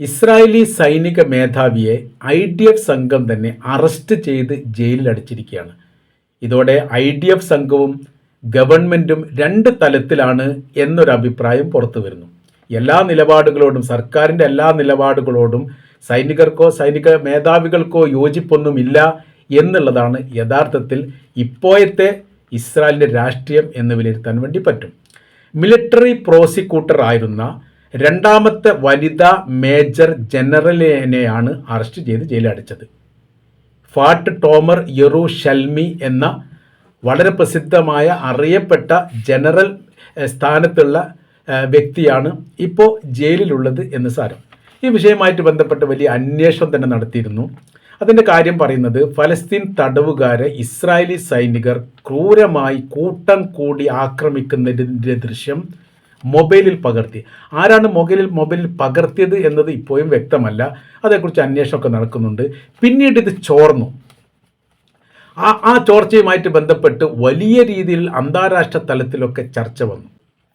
Israeli സൈനിക മേധാവിയെ I D F സംഘം തന്നെ അറസ്റ്റ് ചെയ്ത് ജയിലിൽ അടച്ചിരിക്കുകയാണ് ഇതോടെ ഐ ഡി എഫ് സംഘവും ഗവൺമെന്റും രണ്ട് തലത്തിലാണ് എന്നൊരു അഭിപ്രായം പുറത്തു വരുന്നു. എല്ലാ നിലപാടുകളോടും സർക്കാരിന്റെ എല്ലാ നിലപാടുകളോടും സൈനികർക്കോ സൈനിക മേധാവികൾക്കോ യോജിപ്പൊന്നുമില്ല എന്നുള്ളതാണ് യഥാർത്ഥത്തിൽ ഇപ്പോഴത്തെ ഇസ്രായേലിന്റെ രാഷ്ട്രീയം എന്ന് വിലയിരുത്താൻ വേണ്ടി പറ്റും. മിലിറ്ററി പ്രോസിക്യൂട്ടർ ആയിരുന്ന രണ്ടാമത്തെ വനിതാ മേജർ ജനറലിനെയാണ് അറസ്റ്റ് ചെയ്ത് ജയിലടച്ചത് ഫാട്ട് ടോമർ യെറു ഷൽമി എന്ന വളരെ പ്രസിദ്ധമായ അറിയപ്പെട്ട ജനറൽ സ്ഥാനത്തുള്ള വ്യക്തിയാണ് ഇപ്പോൾ ജയിലിലുള്ളത് എന്ന് സാരം. ഈ വിഷയമായിട്ട് ബന്ധപ്പെട്ട് വലിയ അന്വേഷണം തന്നെ നടത്തിയിരുന്നു. അതിന്റെ കാര്യം പറയുന്നത് ഫലസ്തീൻ തടവുകാരെ ഇസ്രായേലി സൈനികർ ക്രൂരമായി കൂട്ടം കൂടി ആക്രമിക്കുന്നതിന്റെ ദൃശ്യം മൊബൈലിൽ പകർത്തി. ആരാണ് മൊബൈലിൽ മൊബൈലിൽ പകർത്തിയത് എന്നത് ഇപ്പോഴും വ്യക്തമല്ല. അതേക്കുറിച്ച് അന്വേഷണമൊക്കെ നടക്കുന്നുണ്ട്. പിന്നീട് ഇത് ചോർന്നു. ആ ആ ചോർച്ചയുമായിട്ട് ബന്ധപ്പെട്ട് വലിയ രീതിയിൽ അന്താരാഷ്ട്ര തലത്തിലൊക്കെ ചർച്ച വന്നു.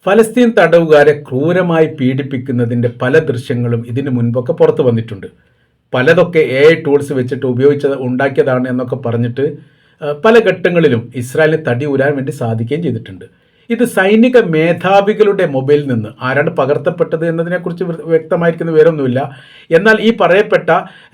ഫലസ്തീൻ തടവുകാരെ ക്രൂരമായി പീഡിപ്പിക്കുന്നതിന്റെ പല ദൃശ്യങ്ങളും ഇതിനു മുൻപൊക്കെ പുറത്തു വന്നിട്ടുണ്ട്. പലതൊക്കെ എ ഐ ടൂൾസ് വെച്ചിട്ട് ഉപയോഗിച്ചത് ഉണ്ടാക്കിയതാണ് എന്നൊക്കെ പറഞ്ഞിട്ട് പല ഘട്ടങ്ങളിലും ഇസ്രായേലിന് തടി ഊരാൻ വേണ്ടി സാധിക്കുകയും ചെയ്തിട്ടുണ്ട്. ഇത് സൈനിക മേധാവികളുടെ മൊബൈലിൽ നിന്ന് ആരാണ് പകർത്തപ്പെട്ടത് എന്നതിനെക്കുറിച്ച് വ്യ- വ്യക്തമായിരിക്കുന്ന വിവരമൊന്നുമില്ല. എന്നാൽ ഈ പറയപ്പെട്ട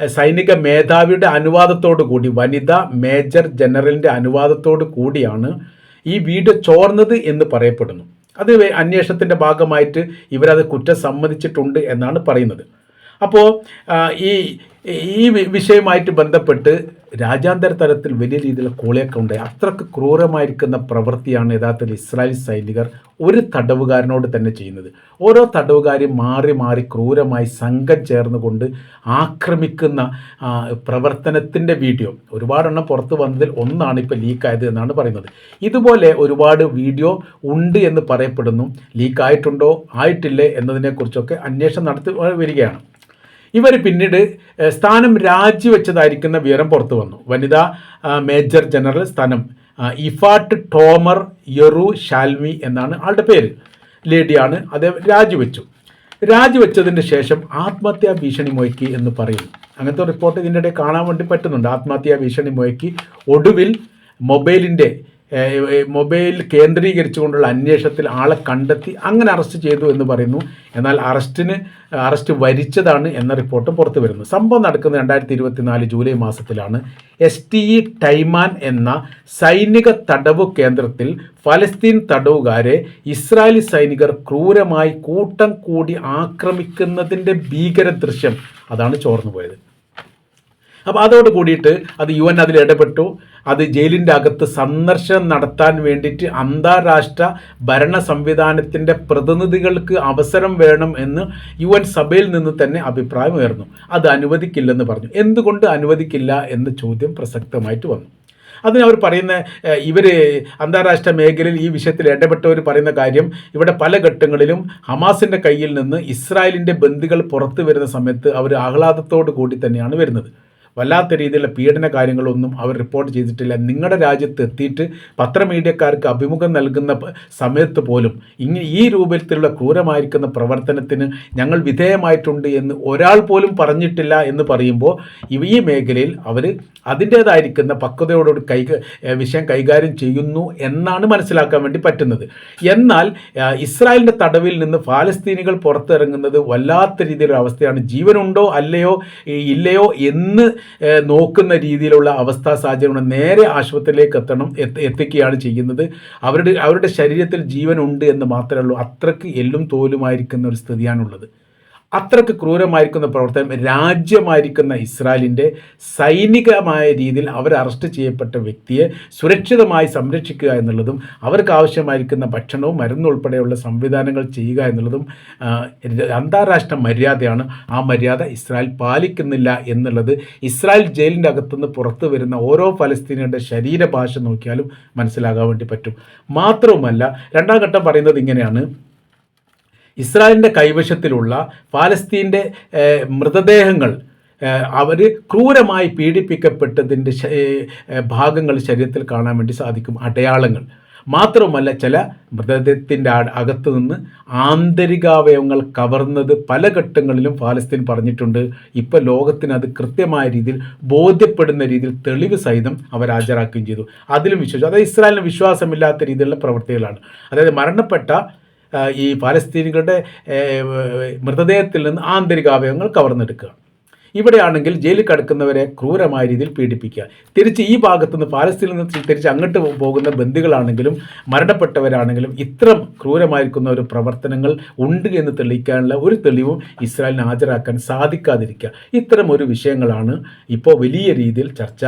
സൈനിക മേധാവിയുടെ അനുവാദത്തോടു കൂടി വനിതാ മേജർ ജനറലിന്റെ അനുവാദത്തോടു കൂടിയാണ് ഈ വീട് ചോർന്നത് എന്ന് പറയപ്പെടുന്നു. അത് അന്വേഷണത്തിന്റെ ഭാഗമായിട്ട് ഇവരത് കുറ്റം സമ്മതിച്ചിട്ടുണ്ട് എന്നാണ് പറയുന്നത്. അപ്പോൾ ഈ ഈ വിഷയമായിട്ട് ബന്ധപ്പെട്ട് രാജ്യാന്തര തലത്തിൽ വലിയ രീതിയിലുള്ള കോളിയൊക്കെ ഉണ്ടായി. അത്രയ്ക്ക് ക്രൂരമായിരിക്കുന്ന പ്രവൃത്തിയാണ് യഥാർത്ഥത്തിൽ ഇസ്രായേൽ സൈനികർ ഒരു തടവുകാരനോട് തന്നെ ചെയ്യുന്നത്. ഓരോ തടവുകാരും മാറി മാറി ക്രൂരമായി സംഘം ചേർന്നുകൊണ്ട് ആക്രമിക്കുന്ന പ്രവർത്തനത്തിന്റെ വീഡിയോ. ഒരുപാടെണ്ണം പുറത്ത് വന്നതിൽ ഒന്നാണ് ഇപ്പോൾ ലീക്കായത് എന്നാണ് പറയുന്നത്. ഇതുപോലെ ഒരുപാട് വീഡിയോ ഉണ്ട് എന്ന് പറയപ്പെടുന്നു. ലീക്കായിട്ടുണ്ടോ? ആയിട്ടില്ലേ? എന്നതിനെക്കുറിച്ചൊക്കെ അന്വേഷണം നടത്തി വരികയാണ്. ഇവർ പിന്നീട് സ്ഥാനം രാജിവെച്ചതായിരിക്കുന്ന വിവരം പുറത്തു വന്നു. വനിതാ മേജർ ജനറൽ സ്ഥാനം ഇഫാട്ട് ടോമർ യെറു ഷാൽമി എന്നാണ് ആളുടെ പേര്. ലേഡിയാണ് അദ്ദേഹം രാജിവെച്ചു. രാജിവെച്ചതിന് ശേഷം ആത്മഹത്യാ ഭീഷണി മുഴക്കി എന്ന് പറയും. അങ്ങനത്തെ റിപ്പോർട്ട് ഇതിന്റെ കാണാൻ വേണ്ടി പറ്റുന്നുണ്ട്. ആത്മഹത്യാ ഭീഷണി മുഴക്കി ഒടുവിൽ മൊബൈലിന്റെ മൊബൈൽ കേന്ദ്രീകരിച്ചുകൊണ്ടുള്ള അന്വേഷണത്തിൽ ആളെ കണ്ടെത്തി അങ്ങനെ അറസ്റ്റ് ചെയ്തു എന്ന് പറയുന്നു. എന്നാൽ അറസ്റ്റിന് അറസ്റ്റ് വരിച്ചതാണ് എന്ന റിപ്പോർട്ടും പുറത്തു വരുന്നു. സംഭവം നടക്കുന്നത് രണ്ടായിരത്തി ഇരുപത്തിനാല് ജൂലൈ മാസത്തിലാണ്. എസ് ടി ഇ ടൈമാൻ എന്ന സൈനിക തടവു കേന്ദ്രത്തിൽ ഫലസ്തീൻ തടവുകാരെ ഇസ്രായേലി സൈനികർ ക്രൂരമായി കൂട്ടം കൂടി ആക്രമിക്കുന്നതിന്റെ ഭീകര ദൃശ്യം അതാണ് ചോർന്നു പോയത് അപ്പോൾ അതോട് കൂടിയിട്ട് അത് യു എൻ അതിൽ ഇടപെട്ടു. അത് ജയിലിന്റെ അകത്ത് സന്ദർശനം നടത്താൻ വേണ്ടിയിട്ട് അന്താരാഷ്ട്ര ഭരണ സംവിധാനത്തിന്റെ പ്രതിനിധികൾക്ക് അവസരം വേണം എന്ന് യു എൻ സഭയിൽ നിന്ന് തന്നെ അഭിപ്രായം ഉയർന്നു. അത് അനുവദിക്കില്ലെന്ന് പറഞ്ഞു. എന്തുകൊണ്ട് അനുവദിക്കില്ല എന്ന ചോദ്യം പ്രസക്തമായിട്ട് വന്നു. അതിന് അവർ പറയുന്ന ഇവർ അന്താരാഷ്ട്ര മേഖലയിൽ ഈ വിഷയത്തിൽ ഇടപെട്ടവർ പറയുന്ന കാര്യം ഇവിടെ പല ഘട്ടങ്ങളിലും ഹമാസിന്റെ കയ്യിൽ നിന്ന് ഇസ്രായേലിന്റെ ബന്ദികൾ പുറത്തു വരുന്ന സമയത്ത് അവർ ആഹ്ലാദത്തോടു കൂടി തന്നെയാണ് വരുന്നത്. വല്ലാത്ത രീതിയിലുള്ള പീഡന കാര്യങ്ങളൊന്നും അവർ റിപ്പോർട്ട് ചെയ്തിട്ടില്ല. നിങ്ങളുടെ രാജ്യത്ത് എത്തിയിട്ട് പത്രമീഡിയക്കാർക്ക് അഭിമുഖം നൽകുന്ന സമയത്ത് പോലും ഇങ്ങനെ ഈ രൂപത്തിലുള്ള ക്രൂരമായിരിക്കുന്ന പ്രവർത്തനത്തിന് ഞങ്ങൾ വിധേയമായിട്ടുണ്ട് എന്ന് ഒരാൾ പോലും പറഞ്ഞിട്ടില്ല എന്ന് പറയുമ്പോൾ ഈ മേഖലയിൽ അവർ അതിന്റേതായിരിക്കുന്ന പക്വതയോടുകൂടി കൈ വിഷയം കൈകാര്യം ചെയ്യുന്നു എന്നാണ് മനസ്സിലാക്കാൻ വേണ്ടി പറ്റുന്നത്. എന്നാൽ ഇസ്രായേലിന്റെ തടവിൽ നിന്ന് ഫാലസ്തീനികൾ പുറത്തിറങ്ങുന്നത് വല്ലാത്ത രീതിയിലുള്ള ജീവനുണ്ടോ അല്ലയോ ഇല്ലയോ എന്ന് നോക്കുന്ന രീതിയിലുള്ള അവസ്ഥാ സാഹചര്യങ്ങൾ നേരെ ആശുപത്രിയിലേക്ക് എത്തണം എത്തിക്കുകയാണ് ചെയ്യുന്നത്. അവരുടെ അവരുടെ ശരീരത്തിൽ ജീവനുണ്ട് എന്ന് മാത്രമേ ഉള്ളൂ. അത്രയ്ക്ക് എല്ലും തോലുമായിരിക്കുന്ന ഒരു സ്ഥിതിയാണുള്ളത്. അത്രയ്ക്ക് ക്രൂരമായിരിക്കുന്ന പ്രവർത്തനം രാജ്യമായിരിക്കുന്ന ഇസ്രായേലിന്റെ സൈനികമായ രീതിയിൽ അവർ അറസ്റ്റ് ചെയ്യപ്പെട്ട വ്യക്തിയെ സുരക്ഷിതമായി സംരക്ഷിക്കുക എന്നുള്ളതും അവർക്ക് ആവശ്യമായിരിക്കുന്ന ഭക്ഷണവും മരുന്നും ഉൾപ്പെടെയുള്ള സംവിധാനങ്ങൾ ചെയ്യുക എന്നുള്ളതും അന്താരാഷ്ട്ര മര്യാദയാണ്. ആ മര്യാദ ഇസ്രായേൽ പാലിക്കുന്നില്ല എന്നുള്ളത് ഇസ്രായേൽ ജയിലിന്റെ അകത്തുനിന്ന് പുറത്തു വരുന്ന ഓരോ ഫലസ്തീനിയുടെ ശരീരഭാഷ നോക്കിയാലും മനസ്സിലാകാൻ വേണ്ടി പറ്റും. മാത്രവുമല്ല രണ്ടാം ഘട്ടം പറയുന്നത് ഇങ്ങനെയാണ്. ഇസ്രായേലിന്റെ കൈവശത്തിലുള്ള പാലസ്തീന്റെ മൃതദേഹങ്ങൾ അവർ ക്രൂരമായി പീഡിപ്പിക്കപ്പെട്ടതിന്റെ ഭാഗങ്ങൾ ശരീരത്തിൽ കാണാൻ വേണ്ടി സാധിക്കും. അടയാളങ്ങൾ. മാത്രവുമല്ല ചില മൃതദേഹത്തിന്റെ അകത്ത് നിന്ന് ആന്തരികാവയവങ്ങൾ കവർന്നത് പല ഘട്ടങ്ങളിലും ഫാലസ്തീൻ പറഞ്ഞിട്ടുണ്ട്. ഇപ്പോൾ ലോകത്തിന് അത് കൃത്യമായ രീതിയിൽ ബോധ്യപ്പെടുന്ന രീതിയിൽ തെളിവ് സഹിതം അവർ ഹാജരാക്കുകയും ചെയ്തു. അതിലും വിശ്വസിച്ചു അതായത് ഇസ്രായേലിന് വിശ്വാസമില്ലാത്ത രീതിയിലുള്ള പ്രവൃത്തികളാണ് അതായത് മരണപ്പെട്ട ഈ പാലസ്തീനികളുടെ മൃതദേഹത്തിൽ നിന്ന് ആന്തരികാവയവങ്ങൾ കവർന്നെടുക്കുക. ഇവിടെയാണെങ്കിൽ ജയിലിൽ കിടക്കുന്നവരെ ക്രൂരമായ രീതിയിൽ പീഡിപ്പിക്കുക. തിരിച്ച് ഈ ഭാഗത്തു നിന്ന് പാലസ്തീനിൽ നിന്ന് തിരിച്ച് അങ്ങോട്ട് പോകുന്ന ബന്ധുക്കളാണെങ്കിലും മരണപ്പെട്ടവരാണെങ്കിലും ഇത്തരം ക്രൂരമായിരിക്കുന്ന ഒരു പ്രവർത്തനങ്ങൾ ഉണ്ട് എന്ന് തെളിയിക്കാനുള്ള ഒരു തെളിവും ഇസ്രായേലിന് ഹാജരാക്കാൻ സാധിക്കാതിരിക്കുക. ഇത്തരം ഒരു വിഷയങ്ങളാണ് ഇപ്പോൾ വലിയ രീതിയിൽ ചർച്ച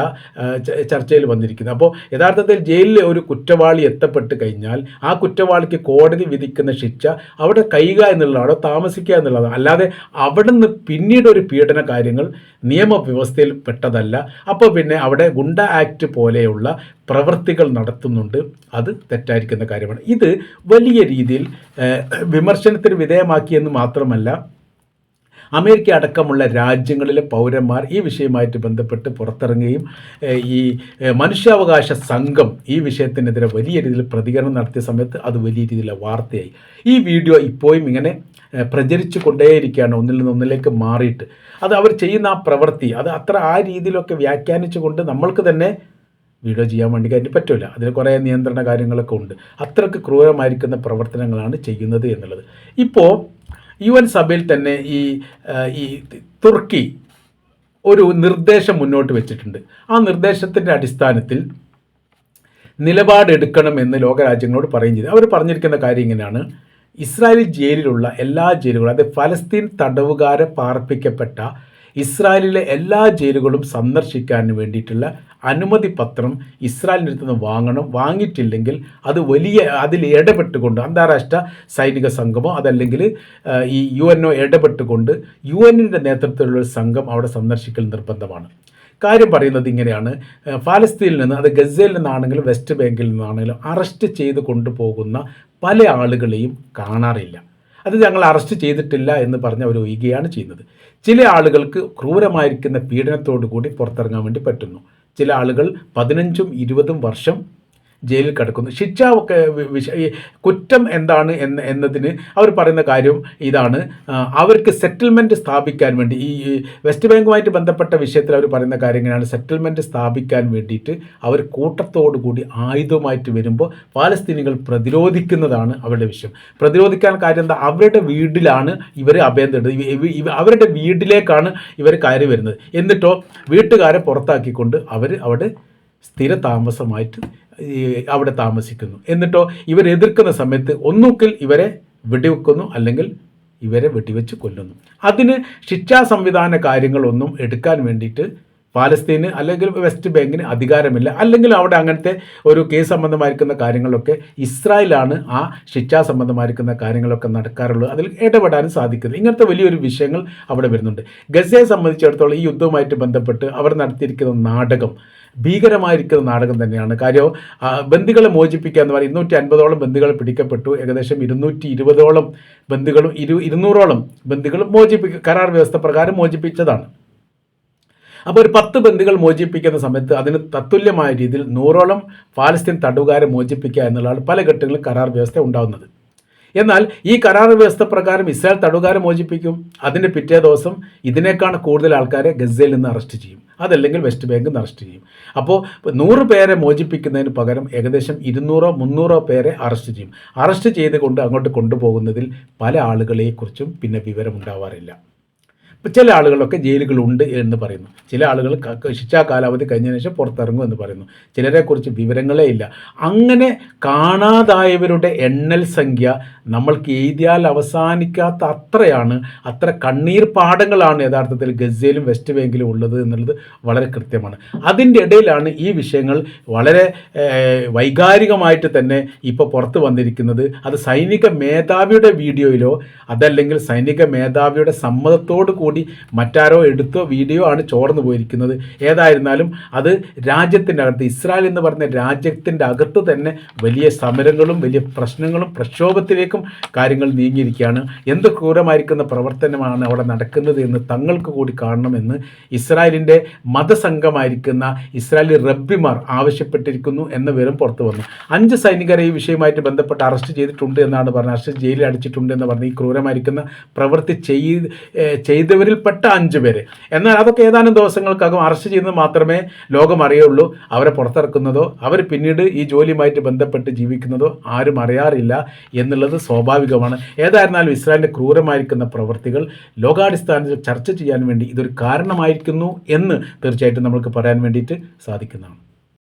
ചർച്ചയിൽ വന്നിരിക്കുന്നത്. അപ്പോൾ യഥാർത്ഥത്തിൽ ജയിലിൽ ഒരു കുറ്റവാളി എത്തപ്പെട്ട് കഴിഞ്ഞാൽ ആ കുറ്റവാളിക്ക് കോടതി വിധിക്കുന്ന ശിക്ഷ അവിടെ കഴിയുക എന്നുള്ളതാണ് താമസിക്കുക എന്നുള്ളതാണ്? അല്ലാതെ അവിടെ നിന്ന് പിന്നീട് ഒരു പീഡന കാര്യങ്ങൾ നിയമവ്യവസ്ഥയിൽ പെട്ടതല്ല. അപ്പോൾ പിന്നെ അവിടെ ഗുണ്ട ആക്ട് പോലെയുള്ള പ്രവൃത്തികൾ നടത്തുന്നുണ്ട്. അത് തെറ്റായിരിക്കുന്ന കാര്യമാണ്. ഇത് വലിയ രീതിയിൽ വിമർശനത്തിന് വിധേയമാക്കിയെന്ന് മാത്രമല്ല അമേരിക്ക അടക്കമുള്ള രാജ്യങ്ങളിലെ പൗരന്മാർ ഈ വിഷയമായിട്ട് ബന്ധപ്പെട്ട് പുറത്തിറങ്ങുകയും ഈ മനുഷ്യാവകാശ സംഘം ഈ വിഷയത്തിനെതിരെ വലിയ രീതിയിൽ പ്രതികരണം നടത്തിയ സമയത്ത് അത് വലിയ രീതിയിലെ വാർത്തയായി. ഈ വീഡിയോ ഇപ്പോഴും ഇങ്ങനെ പ്രചരിച്ചു കൊണ്ടേയിരിക്കുകയാണ്. ഒന്നിൽ നിന്ന് ഒന്നിലേക്ക് മാറിയിട്ട്. അത് അവർ ചെയ്യുന്ന ആ പ്രവൃത്തി അത് അത്ര ആ രീതിയിലൊക്കെ വ്യാഖ്യാനിച്ചുകൊണ്ട് നമ്മൾക്ക് തന്നെ വീഡിയോ ചെയ്യാൻ വേണ്ടി കഴിഞ്ഞ് പറ്റില്ല അതിന് കുറേ നിയന്ത്രണ കാര്യങ്ങളൊക്കെ ഉണ്ട്. അത്രയ്ക്ക് ക്രൂരമായിരിക്കുന്ന പ്രവർത്തനങ്ങളാണ് ചെയ്യുന്നത് എന്നുള്ളത്. ഇപ്പോൾ യു എൻ സഭയിൽ തന്നെ ഈ ഈ തുർക്കി ഒരു നിർദ്ദേശം മുന്നോട്ട് വെച്ചിട്ടുണ്ട്. ആ നിർദ്ദേശത്തിന്റെ അടിസ്ഥാനത്തിൽ നിലപാടെടുക്കണമെന്ന് ലോകരാജ്യങ്ങളോട് പറയുകയും ചെയ്തു. അവർ പറഞ്ഞിരിക്കുന്ന കാര്യം ഇങ്ങനെയാണ്. ഇസ്രായേൽ ജയിലിലുള്ള എല്ലാ ജയിലുകളും അതായത് ഫലസ്തീൻ തടവുകാരെ പാർപ്പിക്കപ്പെട്ട ഇസ്രായേലിലെ എല്ലാ ജയിലുകളും സന്ദർശിക്കാൻ വേണ്ടിയിട്ടുള്ള അനുമതി പത്രം ഇസ്രായേലിന്റെ അടുത്ത് നിന്ന് വാങ്ങണം. വാങ്ങിയിട്ടില്ലെങ്കിൽ അത് വലിയ അതിൽ ഇടപെട്ടുകൊണ്ട് അന്താരാഷ്ട്ര സൈനിക സംഘമോ അതല്ലെങ്കിൽ ഈ യു എൻ ഒ ഇടപെട്ടുകൊണ്ട് യു എന്നിന്റെ നേതൃത്വത്തിലുള്ള ഒരു സംഘം അവിടെ സന്ദർശിക്കൽ നിർബന്ധമാണ്. കാര്യം പറയുന്നത് ഇങ്ങനെയാണ്. ഫാലസ്തീനിൽ ഫലസ്തീനിൽ നിന്ന് അത് ഗസയിൽ നിന്നാണെങ്കിലും വെസ്റ്റ് ബാങ്കിൽ നിന്നാണെങ്കിലും അറസ്റ്റ് ചെയ്ത് കൊണ്ടുപോകുന്ന പല ആളുകളെയും കാണാറില്ല. അത് ഞങ്ങൾ അറസ്റ്റ് ചെയ്തിട്ടില്ല എന്ന് പറഞ്ഞ് അവർ ഒഴിയുകയാണ് ചെയ്യുന്നത്. ചില ആളുകൾക്ക് ക്രൂരമായിരിക്കുന്ന പീഡനത്തോടു കൂടി പുറത്തിറങ്ങാൻ വേണ്ടി പറ്റുന്നു. ചില ആളുകൾ പതിനഞ്ചും ഇരുപതും വർഷം ജയിലിൽ കിടക്കുന്നു. ശിക്ഷ കുറ്റം എന്താണ് എന്ന് എന്നതിന് അവർ പറയുന്ന കാര്യം ഇതാണ്. അവർക്ക് സെറ്റിൽമെന്റ് സ്ഥാപിക്കാൻ വേണ്ടി ഈ വെസ്റ്റ് ബാങ്കുമായിട്ട് ബന്ധപ്പെട്ട വിഷയത്തിൽ അവർ പറയുന്ന കാര്യം ഇങ്ങനെയാണ്. സെറ്റിൽമെന്റ് സ്ഥാപിക്കാൻ വേണ്ടിയിട്ട് അവർ കൂട്ടത്തോടു കൂടി ആയുധമായിട്ട് വരുമ്പോൾ പാലസ്തീനികൾ പ്രതിരോധിക്കുന്നതാണ് അവരുടെ വിഷയം. പ്രതിരോധിക്കാൻ കാര്യം എന്താ? അവരുടെ വീട്ടിലാണ് ഇവർ അഭയം തേടുന്നത് അവരുടെ വീട്ടിലേക്കാണ് ഇവർ കയറി വരുന്നത്. എന്നിട്ടോ വീട്ടുകാരെ പുറത്താക്കിക്കൊണ്ട് അവർ അവിടെ സ്ഥിര താമസമായിട്ട് അവിടെ താമസിക്കുന്നു. എന്നിട്ടോ ഇവർ എതിർക്കുന്ന സമയത്ത് ഒന്നുകിൽ ഇവരെ വെടിവെക്കുന്നു അല്ലെങ്കിൽ ഇവരെ വെടിവെച്ച് കൊല്ലുന്നു. അതിന് ശിക്ഷാ സംവിധാന കാര്യങ്ങളൊന്നും എടുക്കാൻ വേണ്ടിയിട്ട് പാലസ്തീന് അല്ലെങ്കിൽ വെസ്റ്റ് ബാങ്കിന് അധികാരമില്ല. അല്ലെങ്കിൽ അവിടെ അങ്ങനത്തെ ഒരു കേസ് സംബന്ധമായിരിക്കുന്ന കാര്യങ്ങളൊക്കെ ഇസ്രായേലാണ് ആ ശിക്ഷാ സംബന്ധമായിരിക്കുന്ന കാര്യങ്ങളൊക്കെ നടക്കാറുള്ളത്. അതിൽ ഇടപെടാനും സാധിക്കുന്നത് ഇങ്ങനത്തെ വലിയൊരു വിഷയങ്ങൾ അവിടെ വരുന്നുണ്ട്. ഗസയെ സംബന്ധിച്ചിടത്തോളം ഈ യുദ്ധവുമായിട്ട് ബന്ധപ്പെട്ട് അവർ നടത്തിയിരിക്കുന്ന നാടകം ഭീകരമായിരിക്കുന്ന നാടകം തന്നെയാണ്. കാര്യം ബന്ധുക്കളെ മോചിപ്പിക്കുക എന്ന് പറയുന്നത് ഇരുന്നൂറ്റി അൻപതോളം ബന്ധുക്കൾ പിടിക്കപ്പെട്ടു. ഏകദേശം ഇരുന്നൂറ്റി ഇരുപതോളം ബന്ധുക്കളും ഇരു ഇരുന്നൂറോളം ബന്ധുക്കളും മോചിപ്പിക്കുക കരാർ വ്യവസ്ഥ പ്രകാരം മോചിപ്പിച്ചതാണ്. അപ്പോൾ ഒരു പത്ത് ബന്ധുകൾ മോചിപ്പിക്കുന്ന സമയത്ത് അതിന് തത്തുല്യമായ രീതിയിൽ നൂറോളം ഫാലസ്തീൻ തടവുകാരെ മോചിപ്പിക്കുക എന്നുള്ളതാണ് പല ഘട്ടങ്ങളിലും കരാർ വ്യവസ്ഥ ഉണ്ടാകുന്നത് എന്നാൽ ഈ കരാർ വ്യവസ്ഥ പ്രകാരം ഇസ്രായേൽ തടവുകാരെ മോചിപ്പിക്കും. അതിന്റെ പിറ്റേ ദിവസം ഇതിനേക്കാൾ കൂടുതൽ ആൾക്കാരെ ഗസയിൽ നിന്ന് അറസ്റ്റ് ചെയ്യും. അതല്ലെങ്കിൽ വെസ്റ്റ് ബാങ്കിൽ നിന്ന് അറസ്റ്റ് ചെയ്യും. അപ്പോൾ നൂറ് പേരെ മോചിപ്പിക്കുന്നതിന് പകരം ഏകദേശം ഇരുന്നൂറോ മുന്നൂറോ പേരെ അറസ്റ്റ് ചെയ്യും. അറസ്റ്റ് ചെയ്തുകൊണ്ട് അങ്ങോട്ട് കൊണ്ടുപോകുന്നതിൽ പല ആളുകളെക്കുറിച്ചും പിന്നെ വിവരമുണ്ടാവാറില്ല. ഇപ്പം ചില ആളുകളൊക്കെ ജയിലുകളുണ്ട് എന്ന് പറയുന്നു. ചില ആളുകൾ ശിക്ഷാ കാലാവധി കഴിഞ്ഞതിന് ശേഷം പുറത്തിറങ്ങും എന്ന് പറയുന്നു. ചിലരെക്കുറിച്ച് വിവരങ്ങളേ ഇല്ല. അങ്ങനെ കാണാതായവരുടെ എണ്ണൽ സംഖ്യ നമ്മൾക്ക് എഴുതിയാൽ അവസാനിക്കാത്ത അത്രയാണ് അത്ര കണ്ണീർ പാടങ്ങളാണ് യഥാർത്ഥത്തിൽ ഗസയിലും വെസ്റ്റ് ബാങ്കിലും ഉള്ളത് എന്നുള്ളത് വളരെ കൃത്യമാണ്. അതിന്റെ ഇടയിലാണ് ഈ വിഷയങ്ങൾ വളരെ വൈകാരികമായിട്ട് തന്നെ ഇപ്പോൾ പുറത്ത് വന്നിരിക്കുന്നത്. അത് സൈനിക മേധാവിയുടെ വീഡിയോയിലോ അതല്ലെങ്കിൽ സൈനിക മേധാവിയുടെ സമ്മതത്തോടു കൂടി മറ്റാരോ എടുത്ത വീഡിയോ ആണ് ചോർന്നു പോയിരിക്കുന്നത്. ഏതായിരുന്നാലും അത് രാജ്യത്തിന്റെ അകത്ത് ഇസ്രായേൽ എന്ന് പറഞ്ഞ രാജ്യത്തിന്റെ അകത്ത് തന്നെ വലിയ സമരങ്ങളും വലിയ പ്രശ്നങ്ങളും പ്രക്ഷോഭത്തിലേക്കും കാര്യങ്ങൾ നീങ്ങിയിരിക്കുകയാണ്. എന്ത് ക്രൂരമായിരിക്കുന്ന പ്രവർത്തനമാണ് അവിടെ നടക്കുന്നത് എന്ന് തങ്ങൾക്ക് കൂടി കാണണമെന്ന് ഇസ്രായേലിന്റെ മതസംഘമായിരിക്കുന്ന ഇസ്രായേലി റബ്ബിമാർ ആവശ്യപ്പെട്ടിരിക്കുന്നു എന്ന വിവരം പുറത്തു വന്നു. അഞ്ച് സൈനികരെ ഈ വിഷയമായിട്ട് ബന്ധപ്പെട്ട് അറസ്റ്റ് ചെയ്തിട്ടുണ്ട് എന്നാണ് പറഞ്ഞത്. അറസ്റ്റ് ജയിലിൽ അടിച്ചിട്ടുണ്ട് എന്ന് പറഞ്ഞ് ഈ ക്രൂരമായിരിക്കുന്ന പ്രവൃത്തി ചെയ്ത് ഏഹ് ചെയ്തവരിൽപ്പെട്ട അഞ്ച് പേര്. എന്നാൽ അതൊക്കെ ഏതാനും ദിവസങ്ങൾക്കകം അറസ്റ്റ് ചെയ്യുന്നത് മാത്രമേ ലോകം അറിയുള്ളൂ. അവരെ പുറത്തിറക്കുന്നതോ അവർ പിന്നീട് ഈ ജോലിയുമായിട്ട് ബന്ധപ്പെട്ട് ജീവിക്കുന്നതോ ആരും അറിയാറില്ല എന്നുള്ളത് സ്വാഭാവികമാണ്. ഏതായിരുന്നാലും ഇസ്രായേലിന്റെ ക്രൂരമായിരിക്കുന്ന പ്രവൃത്തികൾ ലോകാടിസ്ഥാനത്തിൽ ചർച്ച ചെയ്യാൻ വേണ്ടി ഇതൊരു കാരണമായിരിക്കുന്നു എന്ന് തീർച്ചയായിട്ടും നമുക്ക് പറയാൻ വേണ്ടിയിട്ട് സാധിക്കുന്നതാണ്.